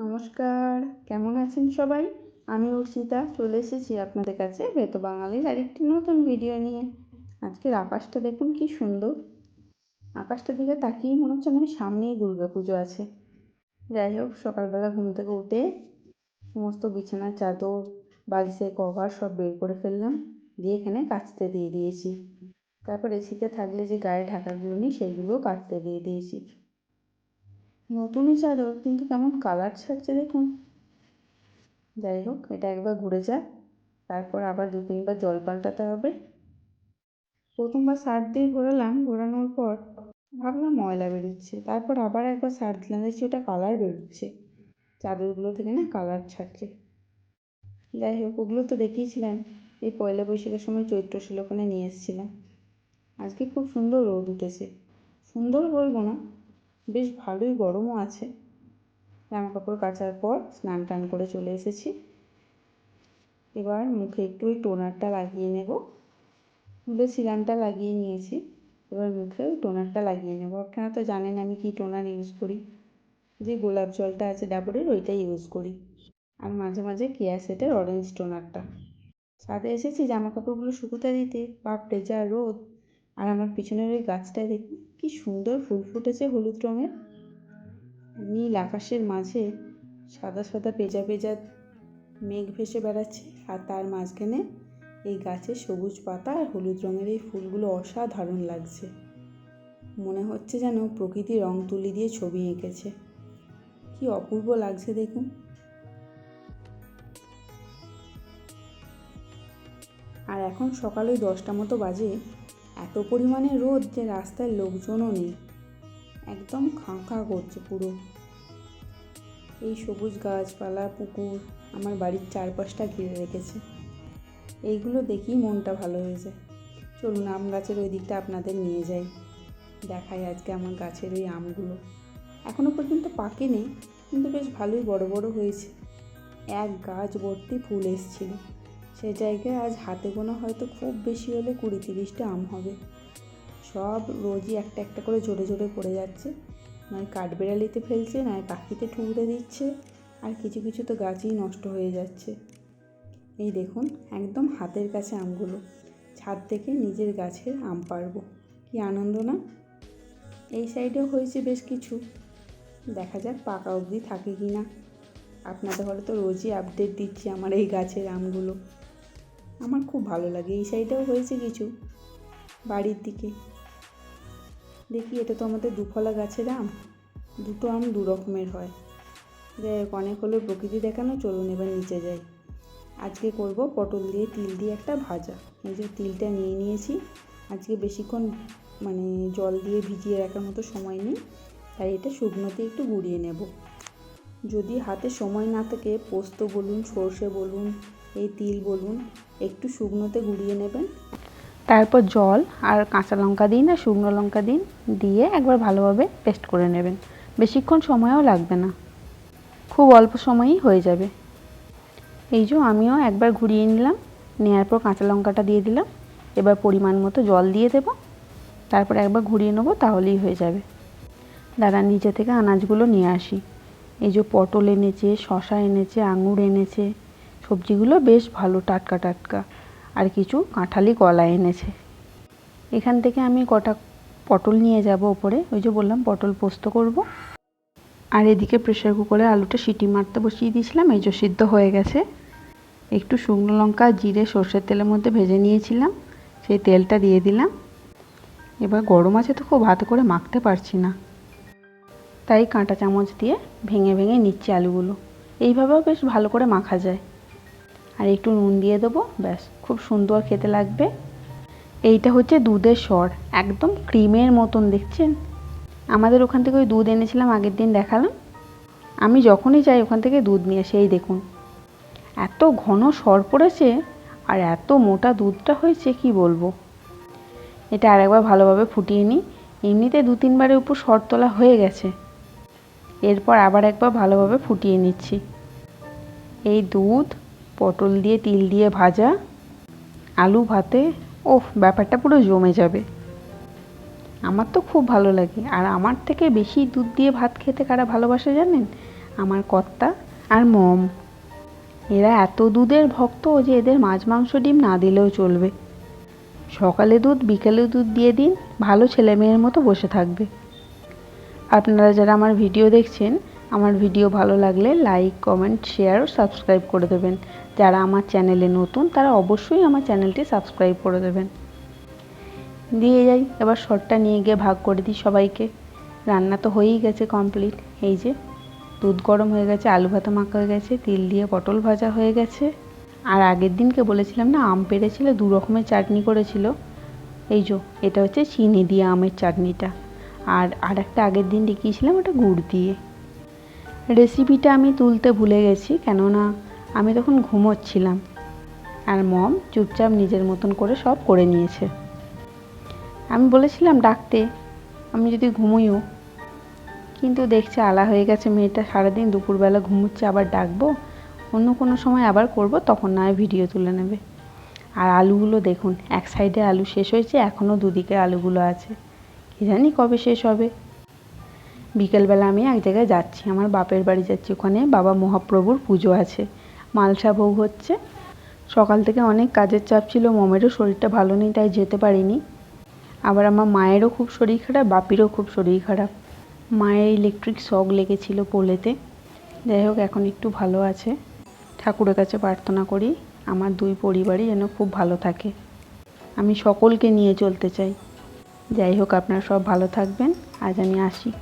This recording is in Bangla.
নমস্কার, কেমন আছেন সবাই? আমি অর্ষিতা চলে এসেছি আপনাদের কাছে বেতো বাঙালির আরেকটি নতুন ভিডিও নিয়ে। আজকের আকাশটা দেখুন কি সুন্দর। আকাশটা দিকে তাকিয়ে মনে হচ্ছে মানে সামনেই দুর্গা পুজো আছে। যাই হোক, সকালবেলা ঘুম থেকে উঠে সমস্ত বিছানার চাদর, বালিশের কভার সব বের করে ফেললাম। দিয়ে এখানে কাচতে দিয়ে দিয়েছি। তারপর এসিতে থাকলে যে গায়ে ঢাকাগুলো নিই সেইগুলোও কাচতে দিয়ে দিয়েছি। নতুনই চাদর, কিন্তু কেমন কালার ছাড়ছে দেখুন। যাই হোক, এটা একবার ঘুরে যাক। তারপর আবার দু তিনবার জল পাল্টাতে হবে। প্রথমবার সার দিয়ে ঘোরালাম, ঘোরানোর পর ভাবলাম ময়লা বেরোচ্ছে। তারপর আবার একবার সার দিলাম, দেখছি ওটা কালার বেরোচ্ছে। চাদরগুলো থেকে না কালার ছাড়ছে। যাই হোক, ওগুলো তো দেখিয়েছিলাম। এই পয়লা বৈশাখের সময় চৈত্র শিলোকনে নিয়ে এসেছিলাম। আজকে খুব সুন্দর রোদ উঠেছে। সুন্দর বলব না বেশ ভালোই গরমও আছে। জামা কাপড় কাচার পর স্নান টান করে চলে এসেছি। এবার মুখে একটু ওই টোনারটা লাগিয়ে নেব। চুলে সিরামটা লাগিয়ে নিয়েছি। এবার মুখে ওই টোনারটা লাগিয়ে নেব। আপনারা তো জানেন আমি কী টোনার ইউজ করি। যে গোলাপ জলটা আছে ডাবরের, ওইটাই ইউজ করি। আর মাঝে মাঝে কেয়া সেটের অরেঞ্জ টোনারটা। ছাদে এসেছি জামা কাপড়গুলো শুকোতে দিতে। বাপরে যা রোদ। আর আমার পিছনের ওই গাছটায় দেখুন। কি সুন্দর ফুল ফুটেছে হলুদ রঙের। নীল আকাশের মাঝে সাদা সাদা পেঁজা পেঁজা মেঘ ভেসে বেড়াচ্ছে আর তার মাঝখানে এই গাছের সবুজ পাতা আর হলুদ রঙের এই ফুলগুলো অসাধারণ লাগছে। মনে হচ্ছে যেন প্রকৃতি রং তুলি দিয়ে ছবি এঁকেছে। কি অপূর্ব লাগছে দেখুন। আর এখন সকাল ওই দশটা মতো বাজে এত পরিমাণে রোদ যে রাস্তায় লোকজনও নেই। একদম খাঁ খাঁ করছে পুরো। এই সবুজ গাছপালা, পুকুর আমার বাড়ির চারপাশটা ঘিরে রেখেছে। এইগুলো দেখেই মনটা ভালো হয়েছে। চলুন আম গাছের ওই দিকটা আপনাদের নিয়ে যাই। দেখাই আজকে আমার গাছের ওই আমগুলো। এখনও পর্যন্ত পাকেনি কিন্তু বেশ ভালোই বড় বড় হয়েছে। এক গাছ ভর্তি ফুল এসছিল। সে জায়গায় আজ হাতে গোনা হয়তো খুব বেশি হলে কুড়ি তিরিশটা আম হবে। সব রোজই একটা একটা করে জোরে জোরে পড়ে যাচ্ছে। নয় কাঠবেড়ালিতে ফেলছে নয় পাখিতে ঠুকরে দিচ্ছে, আর কিছু কিছু তো গাছই নষ্ট হয়ে যাচ্ছে। এই দেখুন, একদম হাতের কাছে আমগুলো। ছাদ থেকে নিজের গাছের আম পারব কি আনন্দ না? এই সাইডেও হয়েছে বেশ কিছু। দেখা যাক পাকা অবধি থাকে কি না আপনাদের ঘরে তো রোজই আপডেট দিচ্ছি আমার এই গাছের আমগুলো। আমার খুব ভালো লাগে। এই সাইডেও হয়েছে কিছু বাড়ির দিকে। দেখি, এটা তো আমাদের দুফলা গাছের আম। দুটো আম দু রকমের হয়। যাই হোক, অনেক হলো প্রকৃতি দেখানো, চলুন এবার নিচে যাই। আজকে করব পটল দিয়ে তিল দিয়ে একটা ভাজা। এই যে তিলটা নিয়ে নিয়েছি। আজকে বেশিক্ষণ মানে জল দিয়ে ভিজিয়ে রাখার মতো সময় নেই। তাই এটা শুকনোতে একটু গুঁড়িয়ে নেব। যদি হাতে সময় না থাকে, পোস্ত বলুন, সর্ষে বলুন এই তিল বলুন, একটু শুকনোতে গুঁড়িয়ে নেবেন। তারপর জল আর কাঁচা লঙ্কা দিন আর শুকনো লঙ্কা দিন, দিয়ে একবার ভালোভাবে পেস্ট করে নেবেন। বেশিক্ষণ সময়ও লাগবে না। খুব অল্প সময়ই হয়ে যাবে। এই যে আমিও একবার ঘুরিয়ে নিলাম নেওয়ার পর কাঁচা লঙ্কাটা দিয়ে দিলাম। এবার পরিমাণ মতো জল দিয়ে দেব। তারপর একবার ঘুরিয়ে নেব, তাহলেই হয়ে যাবে। দাদা নিচে থেকে আনাজগুলো নিয়ে আসি। এই যে পটল এনেছে শশা এনেছে, আঙুর এনেছে সবজিগুলো বেশ ভালো, টাটকা টাটকা। আর কিছু কাঁঠালি কলা এনেছে। এখান থেকে আমি কটা পটল নিয়ে যাব ওপরে। ওই যে বললাম, পটল পোস্ত করব। আর এদিকে প্রেশার কুকারে আলুটা সিটি মারতে বসিয়ে দিয়েছিলাম, এই যে সিদ্ধ হয়ে গেছে। একটু শুকনো লঙ্কা, জিরে, সর্ষের তেলের মধ্যে ভেজে নিয়েছিলাম, সেই তেলটা দিয়ে দিলাম। এবার গরম আছে তো খুব হাতে করে মাখতে পারছি না। তাই কাঁটা চামচ দিয়ে ভেঙে ভেঙে নিচ্ছি আলুগুলো। এইভাবেও বেশ ভালো করে মাখা যায়। আর একটু নুন দিয়ে দেবো, ব্যাস, খুব সুন্দর খেতে লাগবে। এইটা হচ্ছে দুধের সর, একদম ক্রিমের মতন, দেখছেন? আমাদের ওখান থেকে ওই দুধ এনেছিলাম, আগের দিন দেখালাম। আমি যখনই যাই ওখান থেকে দুধ নিয়ে সেই দেখুন। এত ঘন সর পড়েছে, আর এত মোটা দুধটা হয়েছে, কি বলব? এটা আরেকবার ভালোভাবে ফুটিয়ে নিই। এমনিতে দু তিনবারের উপর সর তোলা হয়ে গেছে। এরপর আবার একবার ভালোভাবে ফুটিয়ে নিচ্ছি। এই দুধ পটল দিয়ে, তিল দিয়ে ভাজা, আলু ভাতে, ওফ, ব্যাপারটা পুরো জমে যাবে। আমার তো খুব ভালো লাগে। আর আমার থেকে বেশি দুধ দিয়ে ভাত খেতে কারা ভালোবাসে জানেন? আমার কর্তা আর মম। এরা এত দুধের ভক্ত যে এদের মাছ, মাংস, ডিম না দিলেও চলবে। সকালে দুধ, বিকেলে দুধ দিয়ে দিন, ভালো ছেলে মেয়ের মতো বসে থাকবে। আপনারা যারা আমার ভিডিও দেখছেন আমার ভিডিও ভালো লাগলে লাইক, কমেন্ট শেয়ার ও সাবস্ক্রাইব করে দেবেন। যারা আমার চ্যানেলে নতুন, তারা অবশ্যই আমার চ্যানেলটি সাবস্ক্রাইব করে দেবেন। দিয়ে যাই, এবার শর্টটা নিয়ে গিয়ে ভাগ করে দিই সবাইকে। রান্না তো হয়েই গেছে কমপ্লিট এই যে, দুধ গরম হয়ে গেছে, আলু ভাতা মাখা হয়ে গেছে, তিল দিয়ে পটল ভাজা হয়ে গেছে। আর আগের দিনকে বলেছিলাম না, আম পেড়েছিল দু রকমের চাটনি করেছিল। এই যো, এটা হচ্ছে চিনি দিয়ে আমের চাটনিটা। আর আর একটা আগের দিন দেখিয়েছিলাম, ওটা গুড় দিয়ে। রেসিপিটা আমি তুলতে ভুলে গেছি, কেননা আমি তখন ঘুমোচ্ছিলাম। আর মম চুপচাপ নিজের মতন করে সব করে নিয়েছে। আমি বলেছিলাম, ডাকতে, আমি যদি ঘুমোইও। কিন্তু দেখছে আলা হয়ে গেছে, মেয়েটা সারাদিন দুপুরবেলা ঘুমোচ্ছে, আবার ডাকবো? অন্য কোনো সময় আবার করব? তখন না ভিডিও তুলে নেবে। আর আলুগুলো দেখুন, এক সাইডে আলু শেষ হয়েছে এখনও দুদিকে আলুগুলো আছে। কি জানি কবে শেষ হবে? বিকেলবেলা আমি এক জায়গায় যাচ্ছি, আমার বাপের বাড়ি যাচ্ছি ওখানে, বাবা মহাপ্রভুর পুজো আছে, মালসা ভোগ হচ্ছে। সকাল থেকে অনেক কাজের চাপ ছিল, মমেরও শরীরটা ভালো নেই, তাই যেতে পারিনি। আবার আমার মায়েরও খুব শরীর খারাপ, বাপিরও খুব শরীর খারাপ। মায়ের ইলেকট্রিক শক লেগেছিল পোলেতে। যাই হোক, এখন একটু ভালো আছে। ঠাকুরের কাছে প্রার্থনা করি, আমার দুই পরিবারই যেন খুব ভালো থাকে। আমি সকলকে নিয়ে চলতে চাই। যাই হোক, আপনারা সব ভালো থাকবেন। আজ আমি আসি।